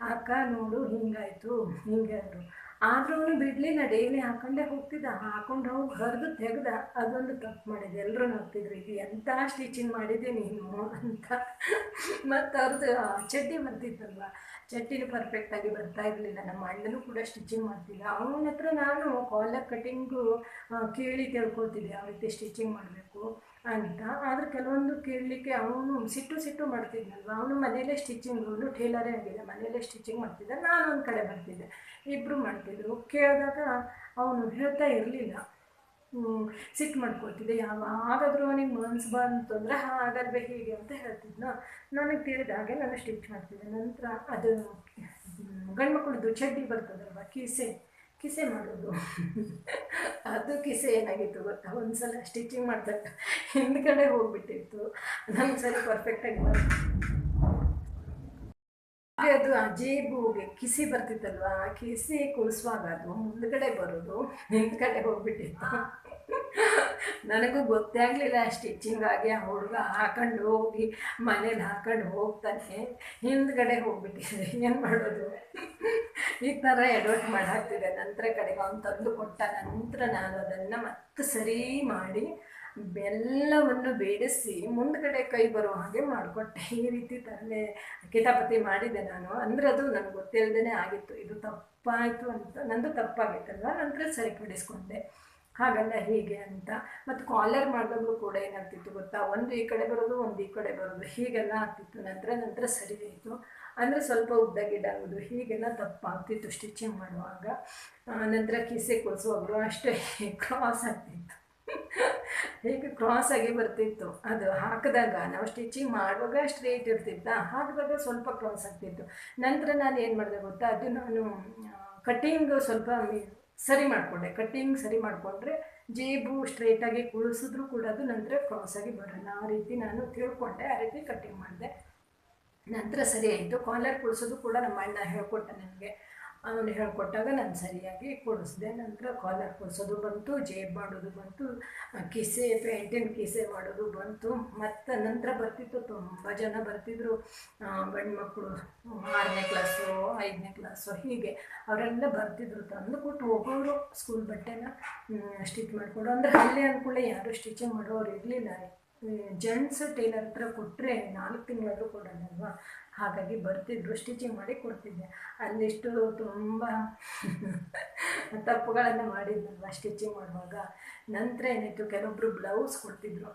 ಅಕ್ಕ, ನೋಡು, ಹಿಂಗಾಯಿತು. ಹಿಂಗೆ ಅಂದರು. ಆದ್ರೂ ಬಿಡಲಿಲ್ಲ ಡೈಲಿ ಹಾಕೊಂಡೇ ಹೋಗ್ತಿದ್ದ, ಹಾಕೊಂಡು ಹೋಗಿ ಹರಿದು ತೆಗ್ದ, ಅದೊಂದು ತಪ್ಪು ಮಾಡಿದೆ. ಎಲ್ಲರೂ ನೋಡ್ತಿದ್ರು ಇದು ಎಂಥ ಸ್ಟಿಚಿಂಗ್ ಮಾಡಿದೆ ನೀನು ಅಂತ. ಮತ್ತು ಅವ್ರದ್ದು ಚಡ್ಡಿ ಬರ್ತಿತ್ತಲ್ವ ಚಡ್ಡಿನೂ ಪರ್ಫೆಕ್ಟಾಗಿ ಬರ್ತಾ ಇರಲಿಲ್ಲ. ನಮ್ಮ ಅಣ್ಣನೂ ಕೂಡ ಸ್ಟಿಚಿಂಗ್ ಮಾಡ್ತಿದ್ದ ಅವನ ಹತ್ರ ನಾನು ಕಾಲರ್ ಕಟಿಂಗು ಕೇಳಿ ತಿಳ್ಕೊಳ್ತಿದ್ದೆ. ಯಾವ ರೀತಿ ಸ್ಟಿಚಿಂಗ್ ಮಾಡಬೇಕು? ಅಂತ. ಆದರೆ ಕೆಲವೊಂದು ಕೇಳಲಿಕ್ಕೆ ಅವನು ಸಿಟ್ಟು ಸಿಟ್ಟು ಮಾಡ್ತಿದ್ನಲ್ವ? ಅವನು ಮನೆಯಲ್ಲೇ ಸ್ಟಿಚಿಂಗ್ ಅವನು ಟೇಲರೇ ಆಗಿಲ್ಲ. ಮನೆಯಲ್ಲೇ ಸ್ಟಿಚಿಂಗ್ ಮಾಡ್ತಿದ್ದೆ. ನಾನು ಒಂದು ಕಡೆ ಬರ್ತಿದ್ದೆ. ಇಬ್ಬರು ಮಾಡ್ತಿದ್ರು. ಕೇಳಿದಾಗ ಅವನು ಹೇಳ್ತಾ ಇರಲಿಲ್ಲ. ಸಿಟ್ಟು ಮಾಡ್ಕೊಳ್ತಿದ್ದೆ. ಯಾವಾಗಾದರೂ ಅವನಿಗೆ ಮನ್ಸು ಬಂತು ಅಂದರೆ ಆಗಲ್ವೇ ಹೀಗೆ ಅಂತ ಹೇಳ್ತಿದ್ನ. ನನಗೆ ತಿಳಿದ ಹಾಗೆ ನಾನು ಸ್ಟಿಚ್ ಮಾಡ್ತಿದ್ದೆ. ನಂತರ ಅದು ಗಂಡು ಮಕ್ಕಳದ್ದು ಚಡ್ಡಿ ಬರ್ತದಲ್ವ? ಕಿಸೆ. ಕಿಸೆ ಮಾಡೋದು. ಅದು ಕಿಸೆ ಏನಾಗಿತ್ತು ಗೊತ್ತಾ? ಒಂದು ಸಲ ಸ್ಟಿಚಿಂಗ್ ಮಾಡಿದಾಗ ಹಿಂದ್ಗಡೆ ಹೋಗ್ಬಿಟ್ಟಿತ್ತು. ನಮ್ಗೆ ಸರಿ ಪರ್ಫೆಕ್ಟಾಗಿ ಆಗಿ ಅದು ಆ ಜೇಬುಗೆ ಕಿಸಿ ಬರ್ತಿತ್ತಲ್ವಾ? ಕಿಸಿ ಕುಳಿಸುವಾಗ ಅದು ಮುಂದ್ಗಡೆ ಬರೋದು, ಹಿಂದ್ಗಡೆ ಹೋಗ್ಬಿಟ್ಟಿತ್ತು. ನನಗೂ ಗೊತ್ತೇ ಆಗಲಿಲ್ಲ ಸ್ಟಿಚಿಂಗ್ ಆಗಿ ಆ ಹುಡುಗ ಹಾಕೊಂಡು ಹೋಗಿ ಮನೇಲಿ ಹಾಕೊಂಡು ಹೋಗ್ತಾನೆ. ಹಿಂದ್ಗಡೆ ಹೋಗ್ಬಿಟ್ಟಿದೆ ಏನು ಮಾಡೋದು? ಈ ಥರ ಎಡವಟ್ ಮಾಡಿ ಹಾಕ್ತಿದೆ ನಂತರ ಕಡೆಗೆ ಅವನು ತಂದು ಕೊಟ್ಟ ನಂತರ ನಾನು ಅದನ್ನು ಮತ್ತೆ ಸರಿ ಮಾಡಿ ಬೆಲ್ಲವನ್ನು ಬೇಡಿಸಿ ಮುಂದ್ಗಡೆ ಕೈ ಬರೋ ಹಾಗೆ ಮಾಡಿಕೊಟ್ಟೆ. ಈ ರೀತಿ ತರಲೆ ಕಿತಾಪತಿ ಮಾಡಿದೆ ನಾನು. ಅಂದರೆ ಅದು ನನಗೆ ಗೊತ್ತಿಲ್ಲದೇ ಆಗಿತ್ತು. ಇದು ತಪ್ಪಾಯಿತು ಅಂತ. ನಂದು ತಪ್ಪಾಗಿತ್ತಲ್ವ ನಂತರ ಸರಿಪಡಿಸ್ಕೊಂಡೆ. ಹಾಗಲ್ಲ ಹೀಗೆ ಅಂತ. ಮತ್ತು ಕಾಲರ್ ಮಾಡಿದಾಗಲೂ ಕೂಡ ಏನಾಗ್ತಿತ್ತು ಗೊತ್ತಾ? ಒಂದು ಈ ಕಡೆ ಬರೋದು, ಒಂದು ಈ ಕಡೆ ಬರೋದು. ಹೀಗೆಲ್ಲ ಆಗ್ತಿತ್ತು. ನಂತರ ನಂತರ ಸರಿ ಆಯಿತು. ಅಂದರೆ ಸ್ವಲ್ಪ ಉದ್ದ ಗಿಡ ಆಗೋದು ಹೀಗೆಲ್ಲ ತಪ್ಪಾಗ್ತಿತ್ತು ಸ್ಟಿಚಿಂಗ್ ಮಾಡುವಾಗ. ನಂತರ ಕಿಸೆ ಕೊಡಿಸುವಾಗಲೂ ಅಷ್ಟೇ ಕ್ರಾಸ್ ಆಗ್ತಿತ್ತು. ಹೀಗೆ ಕ್ರಾಸ್ ಆಗಿ ಬರ್ತಿತ್ತು. ಅದು ಹಾಕಿದಾಗ ನಾವು ಸ್ಟಿಚಿಂಗ್ ಮಾಡುವಾಗ ಸ್ಟ್ರೇಟ್ ಇರ್ತಿತ್ತ. ಹಾಕಿದಾಗ ಸ್ವಲ್ಪ ಕ್ರಾಸ್ ಆಗ್ತಿತ್ತು. ನಂತರ ನಾನು ಏನು ಮಾಡಿದೆ ಗೊತ್ತಾ? ಅದು ನಾನು ಕಟ್ಟಿಂಗ್ ಸ್ವಲ್ಪ ಸರಿ ಮಾಡಿಕೊಂಡೆ. ಕಟ್ಟಿಂಗ್ ಸರಿ ಮಾಡಿಕೊಂಡ್ರೆ ಜೇಬು ಸ್ಟ್ರೈಟಾಗಿ ಕುಳಿಸಿದ್ರು ಕೂಡ ಅದು ನಂತರ ಕ್ರಾಸ್ ಆಗಿ ಬರಲ್ಲ. ಆ ರೀತಿ ನಾನು ತಿಳ್ಕೊಂಡೆ, ಆ ರೀತಿ ಕಟ್ಟಿಂಗ್ ಮಾಡಿದೆ. ನಂತರ ಸರಿ ಆಯಿತು. ಕಾಲರ್ ಕುಳಿಸೋದು ಕೂಡ ನಮ್ಮ ಅಣ್ಣ ಹೇಳ್ಕೊಟ್ಟೆ ನನಗೆ. ಅವನು ಹೇಳಿಕೊಟ್ಟಾಗ ನಾನು ಸರಿಯಾಗಿ ಕೊಡಿಸಿದೆ ನಂತರ ಕಾಲರ್ ಕೊಡಿಸೋದು ಬಂತು, ಜೇಬ್ ಮಾಡೋದು ಬಂತು ಕಿಸೆ ಪೇಂಟಿನ ಕಿಸೆ ಮಾಡೋದು ಬಂತು. ಮತ್ತು ನಂತರ ಬರ್ತಿತ್ತು, ತುಂಬ ಜನ ಬರ್ತಿದ್ರು. ಗಂಡು ಮಕ್ಕಳು ಆರನೇ ಕ್ಲಾಸು ಐದನೇ ಕ್ಲಾಸು ಹೀಗೆ. ಅವರೆಲ್ಲ ಬರ್ತಿದ್ರು, ತಂದು ಕೊಟ್ಟು ಹೋಗೋರು ಸ್ಕೂಲ್ ಬಟ್ಟೆನ ಸ್ಟಿಚ್ ಮಾಡಿಕೊಂಡು. ಅಂದರೆ ಅಲ್ಲೇ ಅಂದ್ಕೊಳ್ಳೆ ಯಾರು ಸ್ಟಿಚಿಂಗ್ ಮಾಡೋರು ಇರಲಿಲ್ಲ ಜೆಂಟ್ಸ್ ಟೈಲರ್ ಹತ್ರ ಕೊಟ್ಟರೆ ನಾಲ್ಕು ತಿಂಗಳಾದರೂ ಕೊಡೋಣಲ್ವಾ ಹಾಗಾಗಿ ಬರ್ತಿದ್ರು ಸ್ಟಿಚಿಂಗ್ ಮಾಡಿ ಕೊಡ್ತಿದ್ದೆ. ಅಲ್ಲಿಷ್ಟು ತುಂಬ ತಪ್ಪುಗಳನ್ನು ಮಾಡಿದ್ನಲ್ವ ಸ್ಟಿಚಿಂಗ್ ಮಾಡುವಾಗ. ನಂತರ ಏನಿತ್ತು ಕೆಲವೊಬ್ಬರು ಬ್ಲೌಸ್ ಕೊಡ್ತಿದ್ರು.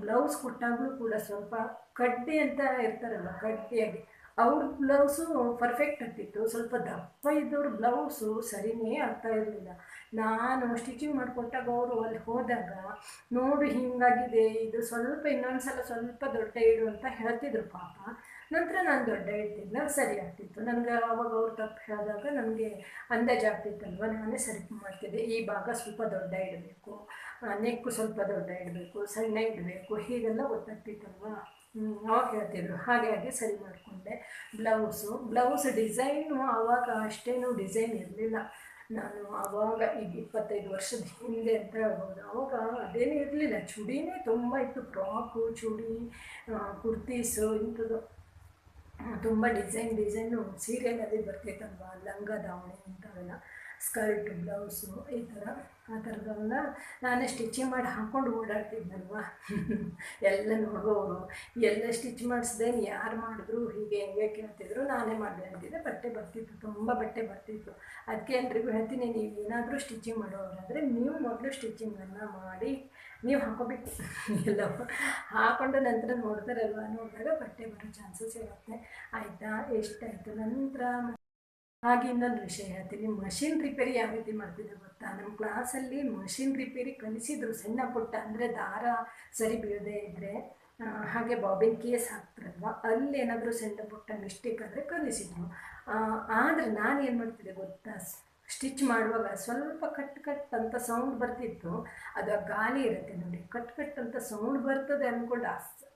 ಬ್ಲೌಸ್ ಕೊಟ್ಟಾಗಲೂ ಕೂಡ ಸ್ವಲ್ಪ ಕಡ್ಡಿ ಅಂತ ಇರ್ತಾರಲ್ಲ ಕಡ್ಡಿಯಾಗಿ. ಅವ್ರ ಬ್ಲೌಸು ಪರ್ಫೆಕ್ಟ್ ಆಗ್ತಿತ್ತು. ಸ್ವಲ್ಪ ದಪ್ಪ ಇದ್ದವ್ರ ಬ್ಲೌಸು ಸರಿನೇ ಆಗ್ತಾ ಇರಲಿಲ್ಲ. ನಾನು ಸ್ಟಿಚಿಂಗ್ ಮಾಡಿಕೊಟ್ಟಾಗ ಅವರು ಅಲ್ಲಿ ಹೋದಾಗ, ನೋಡು ಹಿಂಗಾಗಿದೆ, ಇದು ಸ್ವಲ್ಪ ಇನ್ನೊಂದು ಸಲ ಸ್ವಲ್ಪ ದೊಡ್ಡ ಇಡು ಅಂತ ಹೇಳ್ತಿದ್ರು ಪಾಪ. ನಂತರ ನಾನು ದೊಡ್ಡ ಇಡ್ತಿದ್ನ ಸರಿ ಆಗ್ತಿತ್ತು. ನನಗೆ ಅವಾಗ ಅವ್ರು ತಪ್ಪು ಹೇಳಿದಾಗ ನನಗೆ ಅಂದಾಜು ಆಗ್ತಿತ್ತಲ್ವ? ನಾನೇ ಸರಿ ಮಾಡ್ತಿದ್ದೆ. ಈ ಭಾಗ ಸ್ವಲ್ಪ ದೊಡ್ಡ ಇಡಬೇಕು. ನೆಕ್ಕು ಸ್ವಲ್ಪ ದೊಡ್ಡ ಇಡಬೇಕು. ಸಣ್ಣ ಇಡಬೇಕು. ಹೀಗೆಲ್ಲ ಗೊತ್ತಾಗ್ತಿತ್ತಲ್ವ? ಅವಾಗ ಹೇಳ್ತಿದ್ರು. ಹಾಗೆ ಹಾಗೆ ಸರಿ ಮಾಡಿಕೊಂಡೆ. ಬ್ಲೌಸು. ಬ್ಲೌಸ್ ಡಿಸೈನು ಆವಾಗ ಅಷ್ಟೇನು ಡಿಸೈನ್ ಇರಲಿಲ್ಲ. ನಾನು ಆವಾಗ ಈಗ ಇಪ್ಪತ್ತೈದು ವರ್ಷದ ಹಿಂದೆ ಅಂತ ಹೇಳ್ಬೋದು. ಆವಾಗ ಅದೇನೂ ಇರಲಿಲ್ಲ. ಚೂಡಿನೇ ತುಂಬ ಇತ್ತು. ಫ್ರಾಕು, ಚೂಡಿ ಕುರ್ತೀಸು ಇಂಥದ್ದು. ತುಂಬ ಡಿಸೈನ್ ಡಿಸೈನು ಸೀರಿಯಲಲ್ಲಿ ಬರ್ತಿತ್ತಲ್ವ ಲಂಗ ದಾವಣಿ ಇಂಥವೆಲ್ಲ. ಸ್ಕರ್ಟ್, ಬ್ಲೌಸು ಈ ಥರ ಆ ಥರದವೆಲ್ಲ ನಾನೇ ಸ್ಟಿಚಿಂಗ್ ಮಾಡಿ ಹಾಕ್ಕೊಂಡು ಓಡಾಡ್ತಿದ್ನಲ್ವ? ಎಲ್ಲ ನೋಡುವವರು ಎಲ್ಲ ಸ್ಟಿಚ್ ಮಾಡಿಸ್ದೆ ಯಾರು ಮಾಡಿದ್ರು, ಹೀಗೆ ಹೆಂಗೆ ಕೇಳ್ತಿದ್ರು, ನಾನೇ ಮಾಡಿದೆ ಅಂತಿದ್ದೆ. ಬಟ್ಟೆ ಬರ್ತಿತ್ತು, ತುಂಬ ಬಟ್ಟೆ ಬರ್ತಿತ್ತು. ಅದಕ್ಕೆ ಎಲ್ರಿಗೂ ಹೇಳ್ತೀನಿ, ನೀವು ಏನಾದರೂ ಸ್ಟಿಚಿಂಗ್ ಮಾಡೋರಾದರೆ ನೀವು ಮೊದಲು ಸ್ಟಿಚಿಂಗನ್ನು ಮಾಡಿ, ನೀವು ಹಾಕೋಬೇಕು. ಎಲ್ಲ ಹಾಕೊಂಡು ನಂತರ ನೋಡ್ತಾರಲ್ವ? ನೋಡಿದಾಗ ಬಟ್ಟೆ ಬರೋ ಚಾನ್ಸಸ್ ಇರುತ್ತೆ. ಆಯಿತಾ? ಎಷ್ಟಾಯಿತು? ನಂತರ ಹಾಗೆ ಇನ್ನೊಂದು ವಿಷಯ ಹೇಳ್ತೀನಿ. ಮಷಿನ್ ರಿಪೇರಿ ಯಾವ ರೀತಿ ಮಾಡ್ತಿದ್ದೆ ಗೊತ್ತಾ? ನಮ್ಮ ಕ್ಲಾಸಲ್ಲಿ ಮಷಿನ್ ರಿಪೇರಿ ಕಲಿಸಿದ್ರು ಸಣ್ಣ ಪುಟ್ಟ ಅಂದರೆ ದಾರ ಸರಿ ಬೀಳದೇ ಇದ್ದರೆ ಹಾಗೆ ಬಾಬಿನ್ ಕೇಸ್ ಹಾಕ್ತಾರಲ್ವ ಅಲ್ಲಿ ಏನಾದರೂ ಸಣ್ಣ ಪುಟ್ಟ ಮಿಸ್ಟೇಕ್ ಆದರೆ ಕಲಿಸಿದ್ರು. ಆದರೆ ನಾನು ಏನು ಮಾಡ್ತಿದ್ದೆ ಗೊತ್ತಾ? ಸ್ಟಿಚ್ ಮಾಡುವಾಗ ಸ್ವಲ್ಪ ಕಟ್ ಕಟ್ ಅಂತ ಸೌಂಡ್ ಬರ್ತಿತ್ತು. ಅದು ಆ ಗಾಲಿ ಇರುತ್ತೆ ನೋಡಿ. ಕಟ್ ಕಟ್ ಅಂತ ಸೌಂಡ್ ಬರ್ತದೆ ಅಂದ್ಕೊಂಡು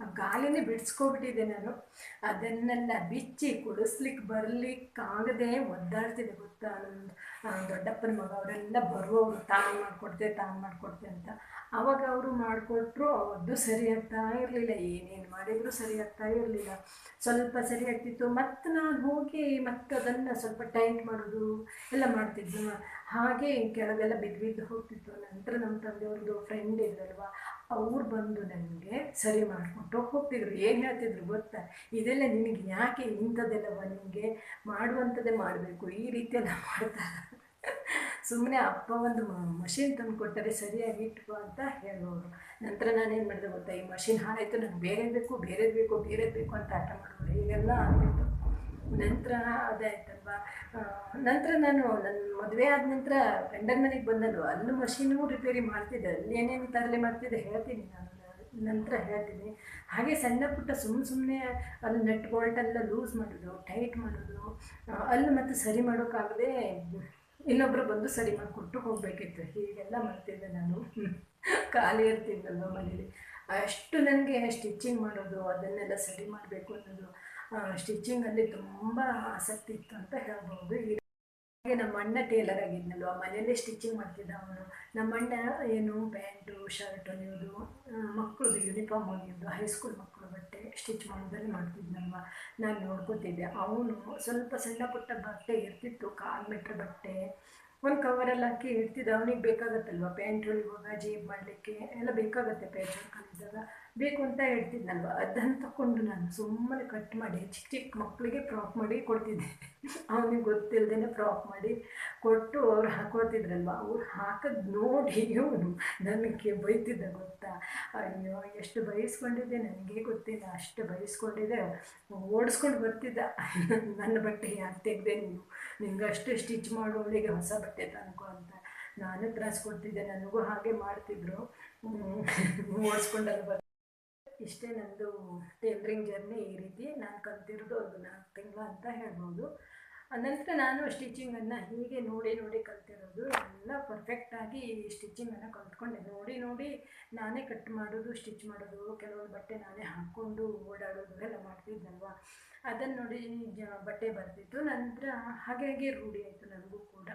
ಆ ಗಾಲಿನೇ ಬಿಡಿಸ್ಕೊಬಿಟ್ಟಿದ್ದೆ ನಾನು. ಅದನ್ನೆಲ್ಲ ಬಿಚ್ಚಿ ಕುಡಿಸ್ಲಿಕ್ಕೆ ಬರಲಿಕ್ಕಾಗದೆ ಒದ್ದಾಡ್ತಿದ್ದೆ ಗೊತ್ತಾ ನನ್ನ ದೊಡ್ಡಪ್ಪನ ಮಗ ಅವರೆಲ್ಲ ಬರುವವರು, ತಾನು ಮಾಡಿಕೊಡ್ತೆ ತಾನು ಮಾಡಿಕೊಡ್ತೆ ಅಂತ. ಆವಾಗ ಅವರು ಮಾಡಿಕೊಟ್ರು ಅವದ್ದು ಸರಿ ಆಗ್ತಾ ಇರಲಿಲ್ಲ. ಏನೇನು ಮಾಡಿದರೂ ಸರಿ ಆಗ್ತಾ ಇರಲಿಲ್ಲ. ಸ್ವಲ್ಪ ಸರಿ ಆಗ್ತಿತ್ತು. ಮತ್ತು ನಾನು ಹೋಗಿ ಮತ್ತೆ ಅದನ್ನು ಸ್ವಲ್ಪ ಟೈಟ್ ಮಾಡೋದು, ಎಲ್ಲ ಮಾಡ್ತಿದ್ದು. ಹಾಗೆ ಕೆಳಗೆಲ್ಲ ಬಿದ್ದು ಬಿದ್ದು ಹೋಗ್ತಿತ್ತು. ನಂತರ ನಮ್ಮ ತಂದೆಯವ್ರದ್ದು ಫ್ರೆಂಡ್ ಇದ್ರಲ್ವ ಅವ್ರು ಬಂದು ನನಗೆ ಸರಿ ಮಾಡಿಕೊಟ್ಟು ಹೋಗ್ತಿದ್ರು. ಏನು ಹೇಳ್ತಿದ್ರು ಗೊತ್ತಾ? ಇದೆಲ್ಲ ನಿನಗೆ ಯಾಕೆ ಇಂಥದ್ದೆಲ್ಲವ ನಿಮಗೆ ಮಾಡುವಂಥದ್ದೇ ಮಾಡಬೇಕು. ಈ ರೀತಿಯೆಲ್ಲ ಮಾಡ್ತಾರೆ ಸುಮ್ಮನೆ ಅಪ್ಪ ಒಂದು ಮಷಿನ್ ತಂದು ಕೊಟ್ಟರೆ ಸರಿಯಾಗಿ ಇಟ್ಕೋ ಅಂತ ಹೇಳೋರು. ನಂತರ ನಾನೇನು ಮಾಡಿದೆ ಗೊತ್ತಾ? ಈ ಮಷಿನ್ ಹಾಳಾಯಿತು ನನಗೆ ಬೇರೆ ಬೇಕು, ಬೇರೆದು ಬೇಕು ಬೇರೆದು ಬೇಕು ಅಂತ ಆಟ ಮಾಡೋರು ಈಗೆಲ್ಲ ಆಗಿತ್ತು ನಂತರ ಅದಾಯ್ತಲ್ವಾ ನಂತರ ನಾನು ನನ್ನ ಮದುವೆ ಆದ ನಂತರ ಗಂಡನ ಮನೆಗೆ ಬಂದನು ಅಲ್ಲೂ ಮಷೀನು ರಿಪೇರಿ ಮಾಡ್ತಿದ್ದೆ. ಅಲ್ಲಿ ಏನೇನು ತರಲೆ ಮಾಡ್ತಿದ್ದೆ ಹೇಳ್ತೀನಿ ನಾನು. ನಂತರ ಹೇಳ್ತೀನಿ. ಹಾಗೆ ಸಣ್ಣ ಪುಟ್ಟ ಸುಮ್ಮನೆ ಸುಮ್ಮನೆ ಅಲ್ಲಿ ನೆಟ್ ಬೋಲ್ಟೆಲ್ಲ ಲೂಸ್ ಮಾಡೋದು, ಟೈಟ್ ಮಾಡೋದು ಅಲ್ಲಿ ಮತ್ತು ಸರಿ ಮಾಡೋಕ್ಕಾಗದೆ ಇನ್ನೊಬ್ಬರು ಬಂದು ಸರಿ ಮಾಡಿಕೊಟ್ಟು ಹೋಗಬೇಕಿತ್ತು. ಹೀಗೆಲ್ಲ ಮಾಡ್ತಿದ್ದೆ ನಾನು. ಖಾಲಿ ಇರ್ತಿದ್ದಲ್ವ ಮನೇಲಿ. ಅಷ್ಟು ನನಗೆ ಸ್ಟಿಚ್ಚಿಂಗ್ ಮಾಡೋದು, ಅದನ್ನೆಲ್ಲ ಸರಿ ಮಾಡಬೇಕು ಅನ್ನೋದು. ಸ್ಟಿಚ್ಚಿಂಗಲ್ಲಿ ತುಂಬ ಆಸಕ್ತಿ ಇತ್ತು ಅಂತ ಹೇಳ್ಬೋದು. ಹಾಗೆ ನಮ್ಮ ಅಣ್ಣ ಟೇಲರ್ ಆಗಿದ್ನಲ್ವ, ಮನೆಯಲ್ಲೇ ಸ್ಟಿಚಿಂಗ್ ಮಾಡ್ತಿದ್ದ ಅವನು. ನಮ್ಮ ಅಣ್ಣ ಏನು ಪ್ಯಾಂಟು ಶರ್ಟ್ ಹೊಲಿಯೋದು ಮಕ್ಕಳದು ಯೂನಿಫಾರ್ಮ್ ಹೊಲಿಯೋದು ಹೈಸ್ಕೂಲ್ ಮಕ್ಕಳು ಬಟ್ಟೆ ಸ್ಟಿಚ್ ಮಾಡೋದನ್ನ ಮಾಡ್ತಿದ್ನಲ್ವ. ನಾನು ನೋಡ್ಕೊತಿದ್ದೆ. ಅವನು ಸ್ವಲ್ಪ ಸಣ್ಣ ಪುಟ್ಟ ಬಟ್ಟೆ ಇರ್ತಿತ್ತು, ಕಾಲು ಮೀಟ್ರ್ ಬಟ್ಟೆ. ಒಂದು ಕವರಲ್ಲಿ ಹಾಕಿ ಇಡ್ತಿದ್ದ. ಅವನಿಗೆ ಬೇಕಾಗತ್ತಲ್ವ? ಪ್ಯಾಂಟ್ ಹೊಲಿಯುವಾಗ ಜೇಬ್ ಮಾಡಲಿಕ್ಕೆ ಎಲ್ಲ ಬೇಕಾಗುತ್ತೆ ಪ್ಯಾಂಟ್ ಹಾಕೊಂಡಿದ್ದಾಗ ಬೇಕು ಅಂತ ಹೇಳ್ತಿದ್ನಲ್ವ? ಅದನ್ನು ತಕೊಂಡು ನಾನು ಸುಮ್ಮನೆ ಕಟ್ ಮಾಡಿ, ಚಿಕ್ಕ ಚಿಕ್ಕ ಮಕ್ಕಳಿಗೆ ಫ್ರಾಕ್ ಮಾಡಿ ಕೊಡ್ತಿದ್ದೆ. ಅವನಿಗೆ ಗೊತ್ತಿಲ್ಲದೇ ಫ್ರಾಕ್ ಮಾಡಿ ಕೊಟ್ಟು ಅವ್ರು ಹಾಕೊಳ್ತಿದ್ರಲ್ವ? ಅವ್ರು ಹಾಕೋದು ನೋಡಿ ಇವನು ನನಗೆ ಬೈತಿದ್ದ ಗೊತ್ತಾ? ಅಯ್ಯೋ, ಎಷ್ಟು ಬಯಸ್ಕೊಂಡಿದ್ದೆ ನನಗೆ ಗೊತ್ತಿಲ್ಲ. ಅಷ್ಟು ಬಯಸ್ಕೊಂಡಿದ್ದೆ ಓಡಿಸ್ಕೊಂಡು ಬರ್ತಿದ್ದ. ನನ್ನ ಬಟ್ಟೆ ಯಾಕೆ ತೆಗೆದೆ ನೀನು? ನಿಂಗೆ ಅಷ್ಟು ಸ್ಟಿಚ್ ಮಾಡೋಳಿಗೆ ಹೊಸ ಬಟ್ಟೆ ತನಕ ಅಂತ. ನಾನು ತ್ರಾಸ್ ಕೊಡ್ತಿದ್ದೆ. ನನಗೂ ಹಾಗೆ ಮಾಡ್ತಿದ್ರು. ಓಡಿಸ್ಕೊಂಡಲ್ಲಿ ಬರ್ ಇಷ್ಟೇ ನನ್ನದು ಟೇಲರಿಂಗ್ ಜರ್ನಿ ಈ ರೀತಿ. ನಾನು ಕಲ್ತಿರೋದು ಒಂದು ನಾಲ್ಕು ತಿಂಗಳು ಅಂತ ಹೇಳ್ಬೋದು. ನಂತರ ನಾನು ಸ್ಟಿಚಿಂಗನ್ನು ಹೀಗೆ ನೋಡಿ ನೋಡಿ ಕಲ್ತಿರೋದು. ಎಲ್ಲ ಪರ್ಫೆಕ್ಟಾಗಿ ಸ್ಟಿಚಿಂಗನ್ನು ಕಲ್ತ್ಕೊಂಡೆ. ನೋಡಿ ನೋಡಿ ನಾನೇ ಕಟ್ ಮಾಡೋದು ಸ್ಟಿಚ್ ಮಾಡೋದು, ಕೆಲವೊಂದು ಬಟ್ಟೆ ನಾನೇ ಹಾಕ್ಕೊಂಡು ಓಡಾಡೋದು ಎಲ್ಲ ಮಾಡ್ತಿದ್ದಲ್ವ ಅದನ್ನು ನೋಡಿ ಬಟ್ಟೆ ಬರ್ತಿತ್ತು. ನಂತರ ಹಾಗೆ ಹಾಗೆ ರೂಢಿ ಆಯಿತು ನನಗೂ ಕೂಡ.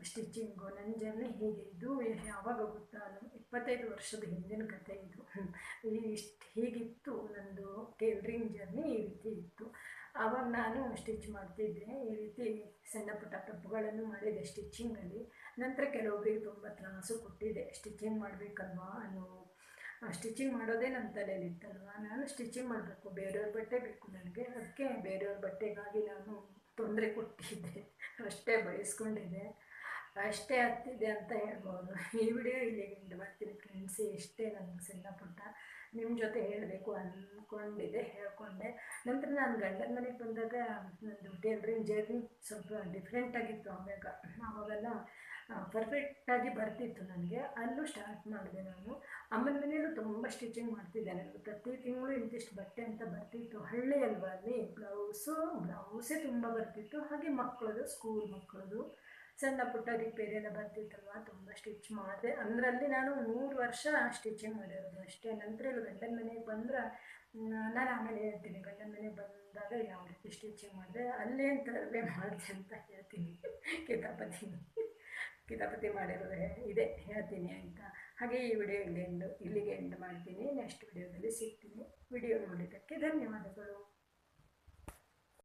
ಸ್ಟಿಚಿಂಗು ನನ್ನ ಜರ್ನಿ ಹೀಗೆ ಇದು ಯಾವಾಗ ಗೊತ್ತಾ? ಇಪ್ಪತ್ತೈದು ವರ್ಷದ ಹಿಂದಿನ ಕತೆ ಇದು. ಇಷ್ಟು ಹೀಗಿತ್ತು ನನ್ನದು ಟೇಲ್ರಿಂಗ್ ಜರ್ನಿ ಈ ರೀತಿ ಇತ್ತು. ಆವಾಗ ನಾನು ಸ್ಟಿಚ್ ಮಾಡ್ತಿದ್ದೆ. ಈ ರೀತಿ ಸಣ್ಣ ಪುಟ್ಟ ತಪ್ಪುಗಳನ್ನು ಮಾಡಿದೆ ಸ್ಟಿಚ್ಚಿಂಗಲ್ಲಿ ನಂತರ ಕೆಲವೊಬ್ಬರಿಗೆ ತುಂಬ ತ್ರಾಸು ಕೊಟ್ಟಿದೆ. ಸ್ಟಿಚಿಂಗ್ ಮಾಡಬೇಕಲ್ವಾ ಅನ್ನೋ ಸ್ಟಿಚಿಂಗ್ ಮಾಡೋದೇ ನನ್ನ ತಲೆಯಲ್ಲಿ ಇತ್ತಲ್ವ? ನಾನು ಸ್ಟಿಚಿಂಗ್ ಮಾಡಬೇಕು, ಬೇರೆಯವ್ರ ಬಟ್ಟೆ ಬೇಕು ನನಗೆ. ಅದಕ್ಕೆ ಬೇರೆಯವ್ರ ಬಟ್ಟೆಗಾಗಿ ನಾನು ತೊಂದರೆ ಕೊಟ್ಟಿದ್ದೆ. ಅಷ್ಟೇ ಬಯಸ್ಕೊಂಡಿದ್ದೆ. ಅಷ್ಟೇ ಹತ್ತಿದೆ ಅಂತ ಹೇಳ್ಬೋದು. ಈ ವಿಡಿಯೋ ಇಲ್ಲಿಗೆ ಬರ್ತೀನಿ ಫ್ರೆಂಡ್ಸ್ ಇಷ್ಟೇ ನನಗೆ ಸಣ್ಣ ಪುಟ್ಟ ನಿಮ್ಮ ಜೊತೆ ಹೇಳಬೇಕು ಅಂದ್ಕೊಂಡಿದ್ದೆ ಹೇಳ್ಕೊಂಡೆ. ನಂತರ ನಾನು ಗಂಡನ ಮನೆಗೆ ಬಂದಾಗ ನಂದು ಟೇಲ್ರಿಂಗ್ ಜರ್ನಿ ಸ್ವಲ್ಪ ಡಿಫ್ರೆಂಟಾಗಿತ್ತು ಆವಾಗ. ಆವಾಗೆಲ್ಲ ಪರ್ಫೆಕ್ಟಾಗಿ ಬರ್ತಿತ್ತು ನನಗೆ. ಅಲ್ಲೂ ಸ್ಟಾರ್ಟ್ ಮಾಡಿದೆ ನಾನು. ಅಮ್ಮನ ಮನೆಯಲ್ಲೂ ತುಂಬ ಸ್ಟಿಚಿಂಗ್ ಮಾಡ್ತಿದ್ದೆ ನನಗೆ ಪ್ರತಿ ತಿಂಗಳು ಇಂತಿಷ್ಟು ಬಟ್ಟೆ ಅಂತ ಬರ್ತಿತ್ತು. ಹಳ್ಳಿ ಅಲ್ವಾ ಅಲ್ಲಿ? ಬ್ಲೌಸು, ಬ್ಲೌಸೇ ತುಂಬ ಬರ್ತಿತ್ತು. ಹಾಗೆ ಮಕ್ಕಳದು ಸ್ಕೂಲ್ ಮಕ್ಕಳದು ಸಣ್ಣ ಪುಟ್ಟ ರಿಪೇರಿ ಎಲ್ಲ ಬರ್ತಿತ್ತಲ್ವ? ತುಂಬ ಸ್ಟಿಚ್ ಮಾಡಿದೆ. ಅದರಲ್ಲಿ ನಾನು ಮೂರು ವರ್ಷ ಸ್ಟಿಚಿಂಗ್ ಮಾಡಿರೋದು ಅಷ್ಟೇ. ನಂತರ ಇಲ್ಲಿ ಗಂಡನ ಮನೆಗೆ ಬಂದ್ರೆ ನಾನು ಆಮೇಲೆ ಹೇಳ್ತೀನಿ. ಗಂಡನ ಮನೆಗೆ ಬಂದಾಗ ಯಾವ ರೀತಿ ಸ್ಟಿಚಿಂಗ್ ಮಾಡಿದೆ, ಅಲ್ಲೇ ತರಲೆ ಮಾಡಿದೆ ಅಂತ ಹೇಳ್ತೀನಿ. ಕಿತಾಪತಿ. ಕಿತಾಪತಿ ಮಾಡಿರೋದು ಇದೆ, ಹೇಳ್ತೀನಿ ಅಂತ. ಹಾಗೆ ಈ ವಿಡಿಯೋ ಇಲ್ಲಿ ಎಂಡ್ ಇಲ್ಲಿಗೆ ಎಂಡ್ ಮಾಡ್ತೀನಿ. ನೆಕ್ಸ್ಟ್ ವಿಡಿಯೋದಲ್ಲಿ ಸಿಗ್ತೀನಿ. ವಿಡಿಯೋ ನೋಡಿದ್ದಕ್ಕೆ ಧನ್ಯವಾದಗಳು.